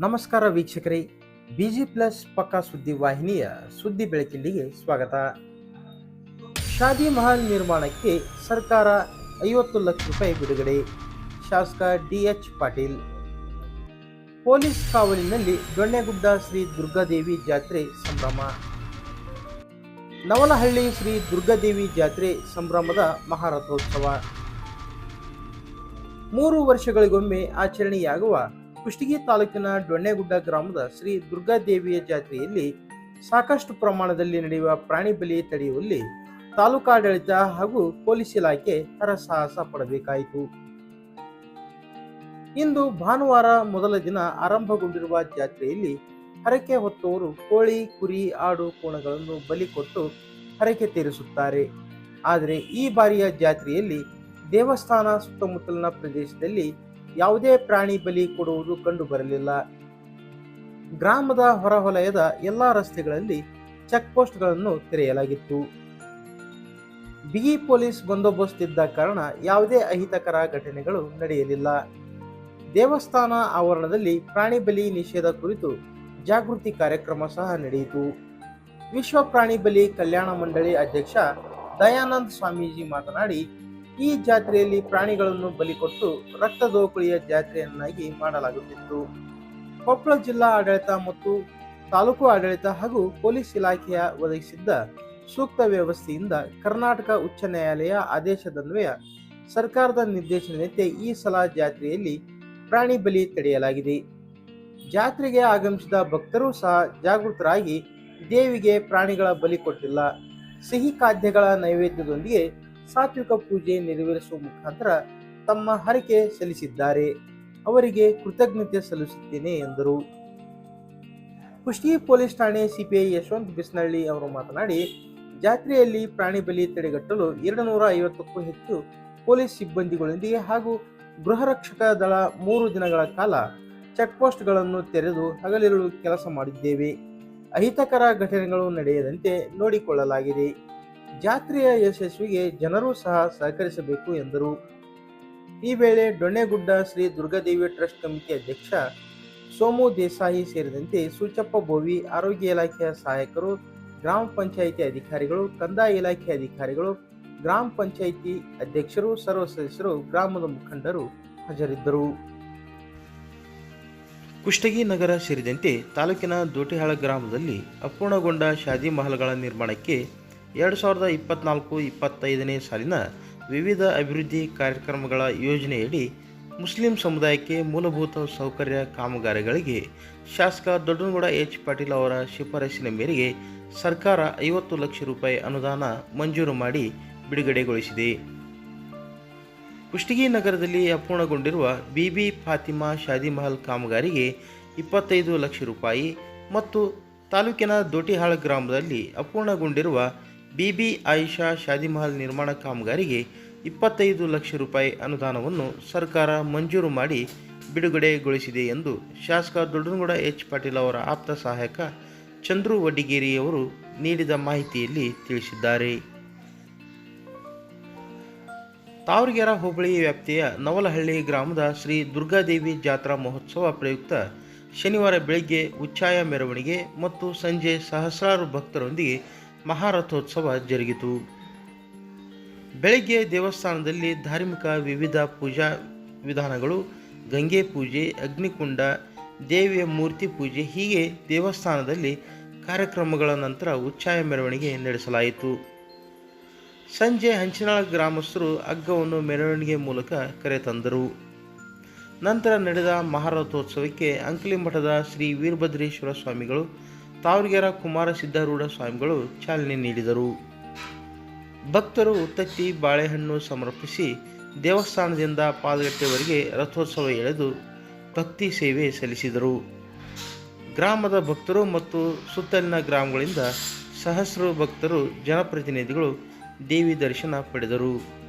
ನಮಸ್ಕಾರ ವೀಕ್ಷಕರೇ busy plus ಪಕ್ಕಾ ಸುದ್ದಿ ವಾಹಿನಿಯ ಸುದ್ದಿ ಬೆಳಕಿಲ್ಲಿಗೆ ಸ್ವಾಗತ. ಶಾದಿ ಮಹಲ್ ನಿರ್ಮಾಣಕ್ಕೆ ಸರ್ಕಾರ ಐವತ್ತು ಲಕ್ಷ ರೂಪಾಯಿ ಬಿಡುಗಡೆ, ಶಾಸಕ ಡಿಎಚ್ ಪಾಟೀಲ್. ಪೊಲೀಸ್ ಕಾವಲಿನಲ್ಲಿ ದೊಣ್ಣೆಗುಡ್ಡ ಶ್ರೀ ದುರ್ಗಾದೇವಿ ಜಾತ್ರೆ ಸಂಭ್ರಮ. ನವಲಹಳ್ಳಿ ಶ್ರೀ ದುರ್ಗಾದೇವಿ ಜಾತ್ರೆ ಸಂಭ್ರಮದ ಮಹಾರಥೋತ್ಸವ. ಮೂರು ವರ್ಷಗಳಿಗೊಮ್ಮೆ ಆಚರಣೆಯಾಗುವ ಕುಷ್ಟಗಿ ತಾಲೂಕಿನ ಡೊಣ್ಣೆಗುಡ್ಡ ಗ್ರಾಮದ ಶ್ರೀ ದುರ್ಗಾದೇವಿಯ ಜಾತ್ರೆಯಲ್ಲಿ ಸಾಕಷ್ಟು ಪ್ರಮಾಣದಲ್ಲಿ ನಡೆಯುವ ಪ್ರಾಣಿ ಬಲಿ ತಡೆಯುವಲ್ಲಿ ತಾಲೂಕಾಡಳಿತ ಹಾಗೂ ಪೊಲೀಸ್ ಇಲಾಖೆ ಹರಸಾಹಸ ಪಡಬೇಕಾಯಿತು. ಇಂದು ಭಾನುವಾರ ಮೊದಲ ದಿನ ಆರಂಭಗೊಂಡಿರುವ ಜಾತ್ರೆಯಲ್ಲಿ ಹರಕೆ ಹೊತ್ತವರು ಕೋಳಿ, ಕುರಿ, ಆಡು ಕೋಣಗಳನ್ನು ಬಲಿ ಕೊಟ್ಟು ಹರಕೆ ತೀರಿಸುತ್ತಾರೆ. ಆದರೆ ಈ ಬಾರಿಯ ಜಾತ್ರೆಯಲ್ಲಿ ದೇವಸ್ಥಾನ ಸುತ್ತಮುತ್ತಲಿನ ಪ್ರದೇಶದಲ್ಲಿ ಯಾವುದೇ ಪ್ರಾಣಿ ಬಲಿ ಕೊಡುವುದು ಕಂಡು ಬರಲಿಲ್ಲ. ಗ್ರಾಮದ ಹೊರವಲಯದ ಎಲ್ಲಾ ರಸ್ತೆಗಳಲ್ಲಿ ಚೆಕ್ ಪೋಸ್ಟ್ಗಳನ್ನು ತೆರೆಯಲಾಗಿತ್ತು. ಬಿಗಿ ಪೊಲೀಸ್ ಬಂದೋಬಸ್ತ್ ಇದ್ದ ಕಾರಣ ಯಾವುದೇ ಅಹಿತಕರ ಘಟನೆಗಳು ನಡೆಯಲಿಲ್ಲ. ದೇವಸ್ಥಾನ ಆವರಣದಲ್ಲಿ ಪ್ರಾಣಿ ಬಲಿ ನಿಷೇಧ ಕುರಿತು ಜಾಗೃತಿ ಕಾರ್ಯಕ್ರಮ ಸಹ ನಡೆಯಿತು. ವಿಶ್ವ ಪ್ರಾಣಿ ಬಲಿ ಕಲ್ಯಾಣ ಮಂಡಳಿ ಅಧ್ಯಕ್ಷ ದಯಾನಂದ್ ಸ್ವಾಮೀಜಿ ಮಾತನಾಡಿ ಈ ಜಾತ್ರೆಯಲ್ಲಿ ಪ್ರಾಣಿಗಳನ್ನು ಬಲಿಕೊಟ್ಟು ರಕ್ತದೋಕುಳಿಯ ಜಾತ್ರೆಯನ್ನಾಗಿ ಮಾಡಲಾಗುತ್ತಿತ್ತು. ಕೊಪ್ಪಳ ಜಿಲ್ಲಾ ಆಡಳಿತ ಮತ್ತು ತಾಲೂಕು ಆಡಳಿತ ಹಾಗೂ ಪೊಲೀಸ್ ಇಲಾಖೆಯ ಒದಗಿಸಿದ್ದ ಸೂಕ್ತ ವ್ಯವಸ್ಥೆಯಿಂದ ಕರ್ನಾಟಕ ಉಚ್ಚ ನ್ಯಾಯಾಲಯ ಆದೇಶದನ್ವಯ ಸರ್ಕಾರದ ನಿರ್ದೇಶನದಂತೆ ಈ ಸಲ ಜಾತ್ರೆಯಲ್ಲಿ ಪ್ರಾಣಿ ಬಲಿ ತಡೆಯಲಾಗಿದೆ. ಜಾತ್ರೆಗೆ ಆಗಮಿಸಿದ ಭಕ್ತರು ಸಹ ಜಾಗೃತರಾಗಿ ದೇವಿಗೆ ಪ್ರಾಣಿಗಳ ಬಲಿ ಕೊಟ್ಟಿಲ್ಲ. ಸಿಹಿ ಖಾದ್ಯಗಳ ನೈವೇದ್ಯದೊಂದಿಗೆ ಸಾತ್ವಿಕ ಪೂಜೆ ನೆರವೇರಿಸುವ ಮುಖಾಂತರ ತಮ್ಮ ಹರಕೆ ಸಲ್ಲಿಸಿದ್ದಾರೆ. ಅವರಿಗೆ ಕೃತಜ್ಞತೆ ಸಲ್ಲಿಸುತ್ತೇನೆ ಎಂದರು. ಕುಷ್ಟಿ ಪೊಲೀಸ್ ಠಾಣೆ ಸಿಪಿಐ ಯಶವಂತ್ ಬಿಸ್ನಳ್ಳಿ ಅವರು ಮಾತನಾಡಿ, ಜಾತ್ರೆಯಲ್ಲಿ ಪ್ರಾಣಿ ಬಲಿ ತಡೆಗಟ್ಟಲು ಎರಡು ನೂರ ಐವತ್ತಕ್ಕೂ ಹೆಚ್ಚು ಪೊಲೀಸ್ ಸಿಬ್ಬಂದಿಗಳೊಂದಿಗೆ ಹಾಗೂ ಗೃಹರಕ್ಷಕ ದಳ ಮೂರು ದಿನಗಳ ಕಾಲ ಚೆಕ್ ಪೋಸ್ಟ್ಗಳನ್ನು ತೆರೆದು ಹಗಲಿರುಳು ಕೆಲಸ ಮಾಡಿದ್ದೇವೆ. ಅಹಿತಕರ ಘಟನೆಗಳು ನಡೆಯದಂತೆ ನೋಡಿಕೊಳ್ಳಲಾಗಿದೆ. ಜಾತ್ರೆಯ ಯಶಸ್ವಿಗೆ ಜನರು ಸಹ ಸಹಕರಿಸಬೇಕು ಎಂದರು. ಈ ವೇಳೆ ಡೊಣ್ಣೆಗುಡ್ಡ ಶ್ರೀ ದುರ್ಗಾದೇವಿ ಟ್ರಸ್ಟ್ ಕಮಿಟಿ ಅಧ್ಯಕ್ಷ ಸೋಮು ದೇಸಾಯಿ ಸೇರಿದಂತೆ ಸೂಚಪ್ಪ ಬೋವಿ ಆರೋಗ್ಯ ಇಲಾಖೆಯ ಸಹಾಯಕರು, ಗ್ರಾಮ ಪಂಚಾಯಿತಿ ಅಧಿಕಾರಿಗಳು, ಕಂದಾಯ ಇಲಾಖೆ ಅಧಿಕಾರಿಗಳು, ಗ್ರಾಮ ಪಂಚಾಯಿತಿ ಅಧ್ಯಕ್ಷರು, ಸರ್ವ ಸದಸ್ಯರು, ಗ್ರಾಮದ ಮುಖಂಡರು ಹಾಜರಿದ್ದರು. ಕುಷ್ಟಗಿ ನಗರ ಸೇರಿದಂತೆ ತಾಲೂಕಿನ ದೋಟಿಹಾಳ ಗ್ರಾಮದಲ್ಲಿ ಅಪೂರ್ಣಗೊಂಡ ಶಾದಿ ಮಹಲ್ಗಳ ನಿರ್ಮಾಣಕ್ಕೆ ಎರಡು ಸಾವಿರದ ಇಪ್ಪತ್ನಾಲ್ಕು ಇಪ್ಪತ್ತೈದನೇ ಸಾಲಿನ ವಿವಿಧ ಅಭಿವೃದ್ಧಿ ಕಾರ್ಯಕ್ರಮಗಳ ಯೋಜನೆಯಡಿ ಮುಸ್ಲಿಂ ಸಮುದಾಯಕ್ಕೆ ಮೂಲಭೂತ ಸೌಕರ್ಯ ಕಾಮಗಾರಿಗಳಿಗೆ ಶಾಸಕ ದೊಡ್ಡನಗೌಡ ಎಚ್ ಪಾಟೀಲ್ ಅವರ ಶಿಫಾರಸಿನ ಮೇರೆಗೆ ಸರ್ಕಾರ ಐವತ್ತು ಲಕ್ಷ ರೂಪಾಯಿ ಅನುದಾನ ಮಂಜೂರು ಮಾಡಿ ಬಿಡುಗಡೆಗೊಳಿಸಿದೆ. ಕುಷ್ಟಗಿ ನಗರದಲ್ಲಿ ಅಪೂರ್ಣಗೊಂಡಿರುವ ಬಿಬಿ ಫಾತಿಮಾ ಶಾದಿ ಮಹಲ್ ಕಾಮಗಾರಿಗೆ ಇಪ್ಪತ್ತೈದು ಲಕ್ಷ ರೂಪಾಯಿ ಮತ್ತು ತಾಲೂಕಿನ ದೊಟಿಹಾಳ ಗ್ರಾಮದಲ್ಲಿ ಅಪೂರ್ಣಗೊಂಡಿರುವ ಬಿಬಿ ಆಯಿಷಾ ಶಾದಿ ಮಹಲ್ ನಿರ್ಮಾಣ ಕಾಮಗಾರಿಗೆ ಇಪ್ಪತ್ತೈದು ಲಕ್ಷ ರೂಪಾಯಿ ಅನುದಾನವನ್ನು ಸರ್ಕಾರ ಮಂಜೂರು ಮಾಡಿ ಬಿಡುಗಡೆಗೊಳಿಸಿದೆ ಎಂದು ಶಾಸಕ ದೊಡ್ಡನಗೌಡ ಎಚ್ ಪಾಟೀಲ್ ಅವರ ಆಪ್ತ ಸಹಾಯಕ ಚಂದ್ರು ವಡ್ಡಿಗೇರಿಯವರು ನೀಡಿದ ಮಾಹಿತಿಯಲ್ಲಿ ತಿಳಿಸಿದ್ದಾರೆ. ತಾವರಗೆರ ಹೋಬಳಿ ವ್ಯಾಪ್ತಿಯ ನವಲಹಳ್ಳಿ ಗ್ರಾಮದ ಶ್ರೀ ದುರ್ಗಾದೇವಿ ಜಾತ್ರಾ ಮಹೋತ್ಸವ ಪ್ರಯುಕ್ತ ಶನಿವಾರ ಬೆಳಗ್ಗೆ ಉಚ್ಛಾಯ ಮೆರವಣಿಗೆ ಮತ್ತು ಸಂಜೆ ಸಹಸ್ರಾರು ಭಕ್ತರೊಂದಿಗೆ ಮಹಾರಥೋತ್ಸವ ಜರುಗಿತು. ಬೆಳಗ್ಗೆ ದೇವಸ್ಥಾನದಲ್ಲಿ ಧಾರ್ಮಿಕ ವಿವಿಧ ಪೂಜಾ ವಿಧಾನಗಳು, ಗಂಗೆ ಪೂಜೆ, ಅಗ್ನಿಕುಂಡ, ದೇವಿಯ ಮೂರ್ತಿ ಪೂಜೆ, ಹೀಗೆ ದೇವಸ್ಥಾನದಲ್ಲಿ ಕಾರ್ಯಕ್ರಮಗಳ ನಂತರ ಉಚ್ಛಾಯ ಮೆರವಣಿಗೆ ನಡೆಸಲಾಯಿತು. ಸಂಜೆ ಹಂಚಿನಾಳ ಗ್ರಾಮಸ್ಥರು ಅಗ್ಗವನ್ನು ಮೆರವಣಿಗೆ ಮೂಲಕ ಕರೆತಂದರು ನಂತರ ನಡೆದ ಮಹಾರಥೋತ್ಸವಕ್ಕೆ ಅಂಕಲಿ ಮಠದ ಶ್ರೀ ವೀರಭದ್ರೇಶ್ವರ ಸ್ವಾಮಿಗಳು ತಾವರಗೆರ ಕುಮಾರ ಸಿದ್ಧಾರೂಢ ಸ್ವಾಮಿಗಳು ಚಾಲನೆ ನೀಡಿದರು. ಭಕ್ತರು ಉತ್ತತ್ತಿ ಬಾಳೆಹಣ್ಣು ಸಮರ್ಪಿಸಿ ದೇವಸ್ಥಾನದಿಂದ ಪಾದಗಟ್ಟೆವರೆಗೆ ರಥೋತ್ಸವ ಎಳೆದು ಭಕ್ತಿ ಸೇವೆ ಸಲ್ಲಿಸಿದರು. ಗ್ರಾಮದ ಭಕ್ತರು ಮತ್ತು ಸುತ್ತಲಿನ ಗ್ರಾಮಗಳಿಂದ ಸಹಸ್ರ ಭಕ್ತರು ಜನಪ್ರತಿನಿಧಿಗಳು ದೇವಿ ದರ್ಶನ ಪಡೆದರು.